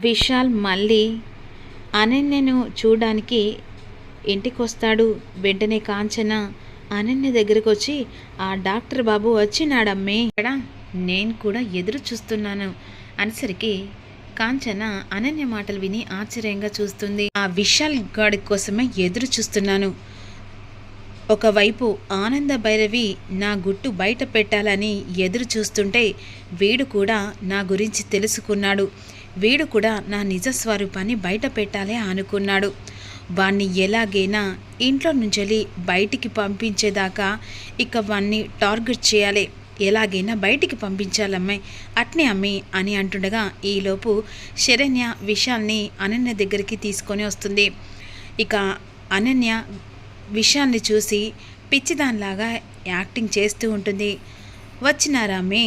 విశాల్ మళ్ళీ అనన్యను చూడడానికి ఇంటికి వస్తాడు వెంటనే కాంచన అనన్య దగ్గరకు వచ్చి ఆ డాక్టర్ బాబు వచ్చినాడమ్మే. ఇక్కడ నేను కూడా ఎదురు చూస్తున్నాను అనేసరికి కాంచన అనన్య మాటలు విని ఆశ్చర్యంగా చూస్తుంది. ఆ విశాల్ గాడి కోసమే ఎదురు చూస్తున్నాను. ఒకవైపు ఆనంద భైరవి నా గుట్టు బయట పెట్టాలని ఎదురు చూస్తుంటే వీడు కూడా నా గురించి తెలుసుకున్నాడు. వీడు కూడా నా నిజ స్వరూపాన్ని బయట పెట్టాలి అనుకున్నాడు. వాణ్ణి ఎలాగైనా ఇంట్లో నుంచి బయటికి పంపించేదాకా ఇక వాణ్ణి టార్గెట్ చేయాలి. ఎలాగైనా బయటికి పంపించాలమ్మాయి అట్నే అమ్మి అని అంటుండగా ఈలోపు శరణ్య విశాల్ని అనన్య దగ్గరికి తీసుకొని వస్తుంది. ఇక అనన్య విషయాన్ని చూసి పిచ్చిదానిలాగా యాక్టింగ్ చేస్తూ ఉంటుంది. వచ్చినారా మీ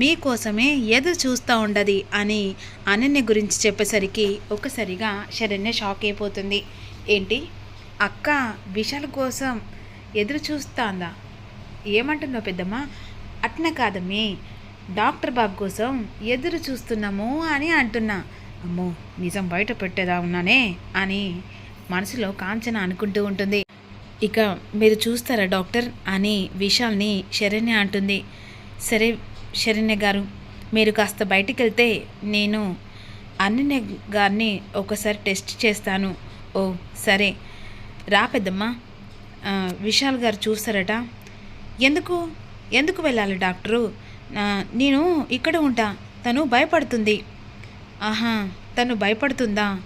మీకోసమే ఎదురు చూస్తూ ఉండదు అని అనన్య గురించి చెప్పేసరికి ఒక్కసారిగా శరణ్య షాక్ అయిపోతుంది. ఏంటి? అక్క విశాల్ కోసం ఎదురు చూస్తాందా? ఏమంటున్నావు పెద్దమ్మ? అట్న కాదమ్మి. డాక్టర్ బాబు కోసం ఎదురు చూస్తున్నాము అని అంటున్నా. అమ్మో నిజం బయట పెట్టేదా ఉన్నానే అని మనసులో కాంచన అనుకుంటూ ఉంటుంది. ఇక మీరు చూస్తారా డాక్టర్ అని విశాల్ని శరణ్య అంటుంది. సరే శరణ్య గారు మీరు కాస్త బయటికి వెళ్తే నేను అన్నయ్య గారిని ఒకసారి టెస్ట్ చేస్తాను. ఓ సరే. రా పెద్దమ్మ. విశాల్ గారు చూస్తారట. ఎందుకు? ఎందుకు వెళ్ళాలి డాక్టరు? నేను ఇక్కడ ఉంటా. తను భయపడుతుంది. ఆహా తను భయపడుతుందా?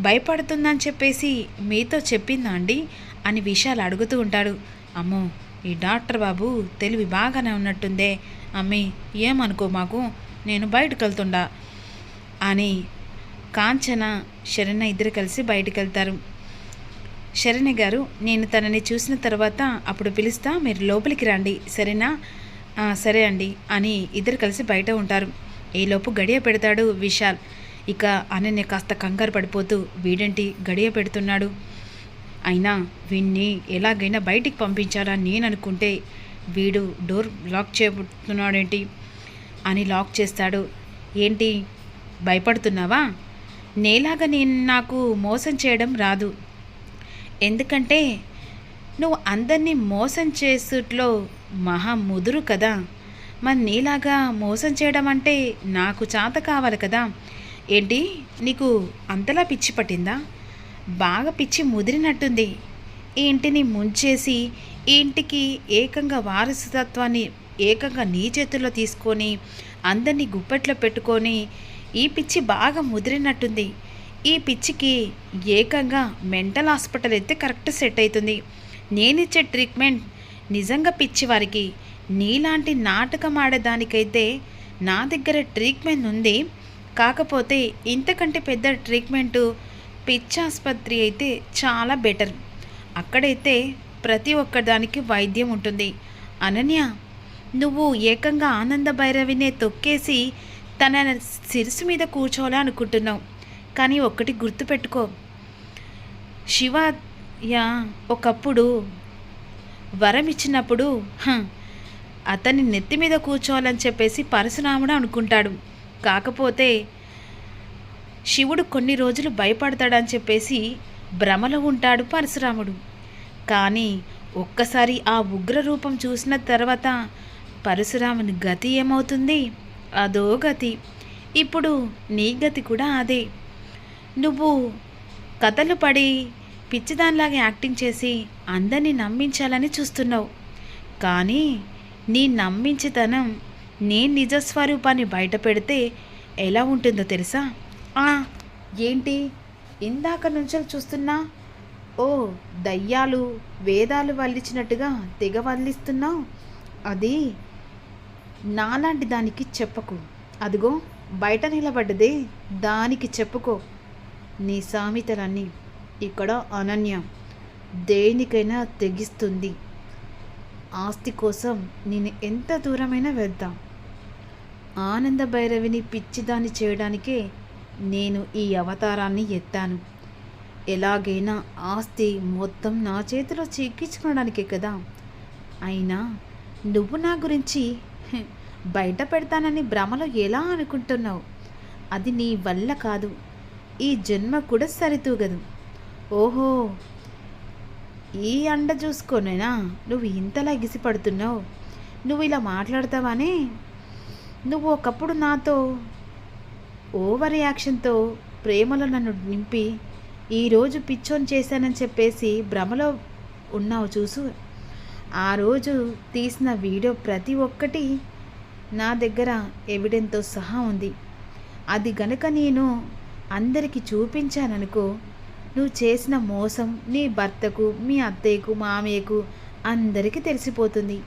భయపడుతుందని చెప్పేసి మీతో చెప్పిందా అండి? అని విషయాలు అడుగుతూ ఉంటాడు. అమ్మో ఈ డాక్టర్ బాబు తెలివి బాగానే ఉన్నట్టుందే. అమ్మి ఏమనుకో మాకు? నేను బయటకు వెళ్తుండా అని కాంచన శరణ్య ఇద్దరు కలిసి బయటకు వెళ్తారు శరణ్య గారు నేను తనని చూసిన తర్వాత అప్పుడు పిలుస్తా మీరు లోపలికి రండి. సరేనా? సరే అండి అని ఇద్దరు కలిసి బయట ఉంటారు. ఈలోపు గడియ పెడతాడు విశాల్. ఇక అనన్య కాస్త కంగారు పడిపోతూ వీడంటి గడియ పెడుతున్నాడు? అయినా వీణ్ణి ఎలాగైనా బయటికి పంపించాలని నేను అనుకుంటే వీడు డోర్ లాక్ చేయబోతున్నాడేంటి అని లాక్ చేస్తాడు. ఏంటి? భయపడుతున్నావా? నేలాగా నేను నాకు మోసం చేయడం రాదు. ఎందుకంటే నువ్వు అందరినీ మోసం చేసేట్లో మహా ముదురు కదా. మరి నీలాగా మోసం చేయడం అంటే నాకు చాత కావాలి కదా. ఏంటి? నీకు అంతలా పిచ్చి పట్టిందా? బాగా పిచ్చి ముదిరినట్టుంది. ఈ ఇంటిని ముంచేసి ఈ ఇంటికి ఏకంగా వారసత్వాన్ని ఏకంగా నీ చేతుల్లో తీసుకొని అందరినీ గుప్పెట్లో పెట్టుకొని ఈ పిచ్చి బాగా ముదిరినట్టుంది. ఈ పిచ్చికి ఏకంగా మెంటల్ హాస్పిటల్ అయితే కరెక్ట్ సెట్ అవుతుంది నేనిచ్చే ట్రీట్మెంట్ నిజంగా పిచ్చి వారికి. నీలాంటి నాటకం ఆడేదానికైతే నా దగ్గర ట్రీట్మెంట్ ఉంది. కాకపోతే ఇంతకంటే పెద్ద ట్రీట్మెంటు పిచ్చి ఆసుపత్రి అయితే చాలా బెటర్. అక్కడైతే ప్రతి ఒక్కదానికి వైద్యం ఉంటుంది. అనన్య నువ్వు ఏకంగా ఆనంద భైరవినే తొక్కేసి తన శిరసు మీద కూర్చోవాలని అనుకుంటున్నావు. కానీ ఒక్కటి గుర్తుపెట్టుకో. శివ ఒకప్పుడు వరం ఇచ్చినప్పుడు హ, అతన్ని నెత్తి మీద కూర్చోవాలని చెప్పేసి పరశురాముడు అనుకుంటాడు. కాకపోతే శివుడు కొన్ని రోజులు భయపడతాడని చెప్పేసి భ్రమలో ఉంటాడు పరశురాముడు. కానీ ఒక్కసారి ఆ ఉగ్ర రూపం చూసిన తర్వాత పరశురాముని గతి ఏమవుతుంది? అదో గతి. ఇప్పుడు నీ గతి కూడా అదే. నువ్వు కథలు పడి పిచ్చిదానిలాగా యాక్టింగ్ చేసి అందరినీ నమ్మించాలని చూస్తున్నావు. కానీ నీ నమ్మించితనం నీ నిజస్వరూపాన్ని బయట పెడితే ఎలా ఉంటుందో తెలుసా? ఏంటి? ఇందాక నుంచి చూస్తున్నా. ఓ దయ్యాలు వేదాలు వల్లించినట్టుగా తెగ వల్లిస్తున్నావు. అది నాలాంటి దానికి చెప్పకు. అదిగో బయట నిలబడ్డదే దానికి చెప్పుకో. నీ సామెతలన్నీ ఇక్కడ అనన్య. దేనికైనా తెగిస్తుంది. ఆస్తి కోసం నేను ఎంత దూరమైనా వెళ్తాం. ఆనంద భైరవిని పిచ్చిదాన్ని చేయడానికే నేను ఈ అవతారాన్ని ఎత్తాను. ఎలాగైనా ఆస్తి మొత్తం నా చేతిలో చిక్కించుకోవడానికే కదా. అయినా నువ్వు నా గురించి బయట పెడతానని భ్రమలో ఎలా అనుకుంటున్నావు? అది నీ వల్ల కాదు. ఈ జన్మ కూడా సరితూగదు. ఓహో! ఈ అండ చూసుకోనేనా? నువ్వు ఇంతలా ఎగిసిపడుతున్నావు నువ్వు ఇలా మాట్లాడతావానే? నువ్వు ఒకప్పుడు నాతో ఓవర్ యాక్షన్తో ప్రేమలో నన్ను నింపి ఈరోజు పిచ్చోన్ చేశానని చెప్పేసి భ్రమలో ఉన్నావు చూసు. ఆ రోజు తీసిన వీడియో ప్రతి ఒక్కటి నా దగ్గర ఎవిడెంతో సహా ఉంది. అది గనక నేను అందరికీ చూపించాననుకో నువ్వు చేసిన మోసం నీ భర్తకు మీ అత్తయ్యకు మామయ్యకు అందరికీ తెలిసిపోతుంది.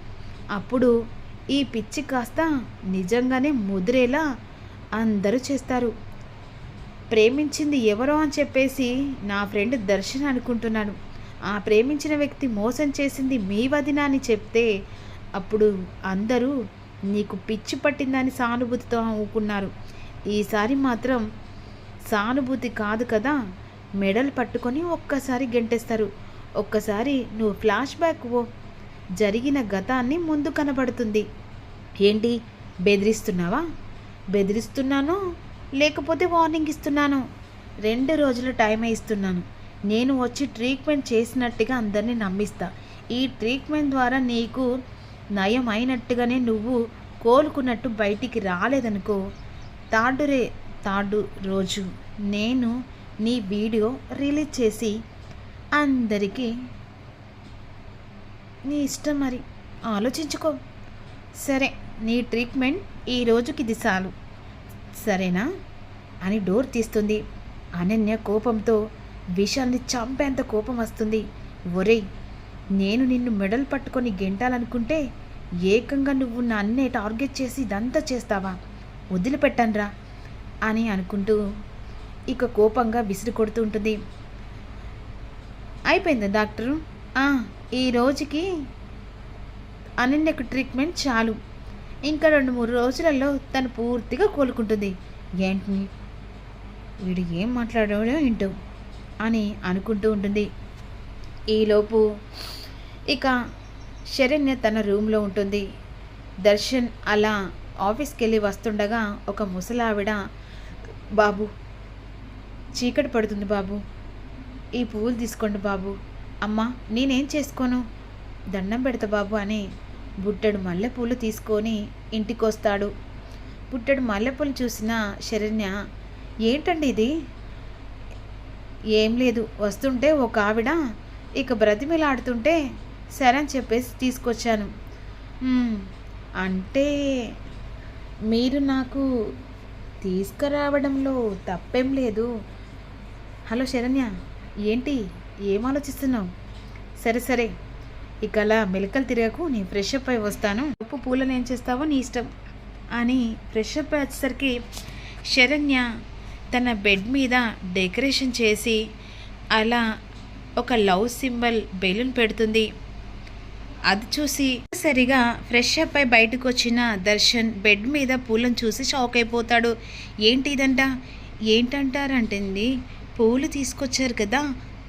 అప్పుడు ఈ పిచ్చి కాస్త నిజంగానే ముదిరేలా అందరూ చేస్తారు. ప్రేమించింది ఎవరో అని చెప్పేసి నా ఫ్రెండ్ దర్శన్ అనుకుంటున్నాను. ఆ ప్రేమించిన వ్యక్తి మోసం చేసింది మీ వదిన అని చెప్తే అప్పుడు అందరూ నీకు పిచ్చి పట్టిందని సానుభూతితో ఊకున్నారు. ఈసారి మాత్రం సానుభూతి కాదు కదా? మెడల్ పట్టుకొని ఒక్కసారి గెంటేస్తారు. ఒక్కసారి నువ్వు ఫ్లాష్ బ్యాక్ ఓ. జరిగిన గతాన్ని ముందు కనబడుతుంది. ఏంటి? బెదిరిస్తున్నావా? బెదిరిస్తున్నాను లేకపోతే వార్నింగ్ ఇస్తున్నాను. రెండు రోజుల టైం ఇస్తున్నాను. నేను వచ్చి ట్రీట్మెంట్ చేసినట్టుగా అందరినీ నమ్మిస్తా. ఈ ట్రీట్మెంట్ ద్వారా నీకు నయం అయినట్టుగానే నువ్వు కోలుకున్నట్టు బయటికి రాలేదనుకో థర్డ్ రే తాడు రోజు నేను నీ వీడియో రిలీజ్ చేసి అందరికీ నీ ఇష్టం మరి. ఆలోచించుకో. సరే. నీ ట్రీట్మెంట్ ఈ రోజుకి ఇది చాలు సరేనా? అని డోర్ తీస్తుంది. అనన్య కోపంతో విశాల్ని చంపేంత కోపం వస్తుంది. ఒరేయ్ నేను నిన్ను మెడల్ పట్టుకొని గెంటాలనుకుంటే ఏకంగా నువ్వు నన్నే టార్గెట్ చేసి ఇదంతా చేస్తావా? వదిలిపెట్టనురా అని అనుకుంటూ ఇక కోపంగా విసిరి కొడుతూ ఉంటుంది. అయిపోయిందా డాక్టరు? ఈ రోజుకి అనన్యకు ట్రీట్మెంట్ చాలు. ఇంకా రెండు మూడు రోజులలో తను పూర్తిగా కోలుకుంటుంది. ఏంటి? వీడు ఏం మాట్లాడాడో ఏంటో అని అనుకుంటూ ఉంటుంది. ఈలోపు ఇక శరణ్య తన రూమ్లో ఉంటుంది. దర్శన్ అలా ఆఫీస్కి వెళ్ళి వస్తుండగా ఒక ముసలావిడ బాబు చీకటి పడుతుంది బాబు. ఈ పువ్వులు తీసుకోండి బాబు. అమ్మా నేనేం చేసుకోను? దండం పెడతా బాబు అని బుట్టడు మల్లెపూలు తీసుకొని ఇంటికొస్తాడు. బుట్టడు మల్లెపూలు చూసిన శరణ్య ఏంటండి ఇది? ఏం లేదు వస్తుంటే ఒక ఆవిడ ఇక బ్రతిమిలాడుతుంటే సరే అని చెప్పేసి తీసుకొచ్చాను. అంటే మీరు నాకు తీసుకురావడంలో తప్పేం లేదు. హలో శరణ్య ఏంటి? ఏం ఆలోచిస్తున్నావు? సరే సరే ఇక అలా మెలకలు తిరగకు నేను ఫ్రెష్ అప్ అయి వస్తాను. ఉప్పు పూలను ఏం చేస్తావో నీ ఇష్టం అని ఫ్రెష్ అప్ వచ్చేసరికి శరణ్య తన బెడ్ మీద డెకరేషన్ చేసి అలా ఒక లవ్ సింబల్ బెలూన్ పెడుతుంది. అది చూసి సరిగా ఫ్రెష్ అప్ అయి బయటకు వచ్చిన దర్శన్ బెడ్ మీద పూలను చూసి షాక్ అయిపోతాడు. ఏంటి ఇదంట? ఏంటంటారంటుంది? పూలు తీసుకొచ్చారు కదా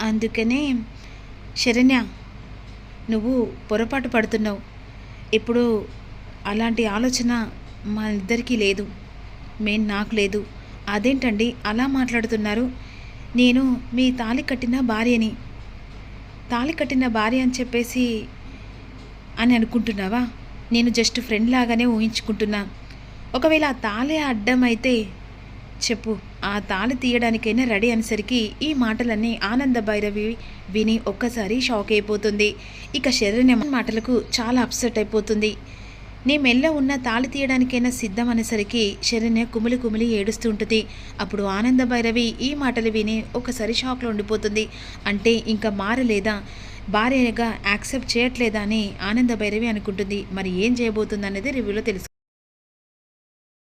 అందుకనే శరణ్య నువ్వు పొరపాటు పడుతున్నావు. ఇప్పుడు అలాంటి ఆలోచన మా ఇద్దరికీ లేదు. మెయిన్ నాకు లేదు. అదేంటండి అలా మాట్లాడుతున్నారు? నేను మీ తాళి కట్టిన భార్యని. తాళి కట్టిన భార్య అని చెప్పేసి అని అనుకుంటున్నావా? నేను జస్ట్ ఫ్రెండ్ లాగానే ఊహించుకుంటున్నా. ఒకవేళ ఆ తాళి అడ్డం అయితే చెప్పు. ఆ తాళి తీయడానికైనా రెడీ అనేసరికి ఈ మాటలన్నీ ఆనంద భైరవి విని ఒక్కసారి షాక్ అయిపోతుంది. ఇక శరీరం మాటలకు చాలా అప్సెట్ అయిపోతుంది. నీ మెల్ల ఉన్న తాళి తీయడానికైనా సిద్ధం అనేసరికి శరణ్య కుమిలి కుమిలి ఏడుస్తూ ఉంటుంది. అప్పుడు ఆనంద భైరవి ఈ మాటలు విని ఒకసారి షాక్లో ఉండిపోతుంది. అంటే ఇంకా మారలేదా? భార్యగా యాక్సెప్ట్ చేయట్లేదా అని ఆనంద భైరవి అనుకుంటుంది. మరి ఏం చేయబోతుంది అనేది రివ్యూలో తెలుసు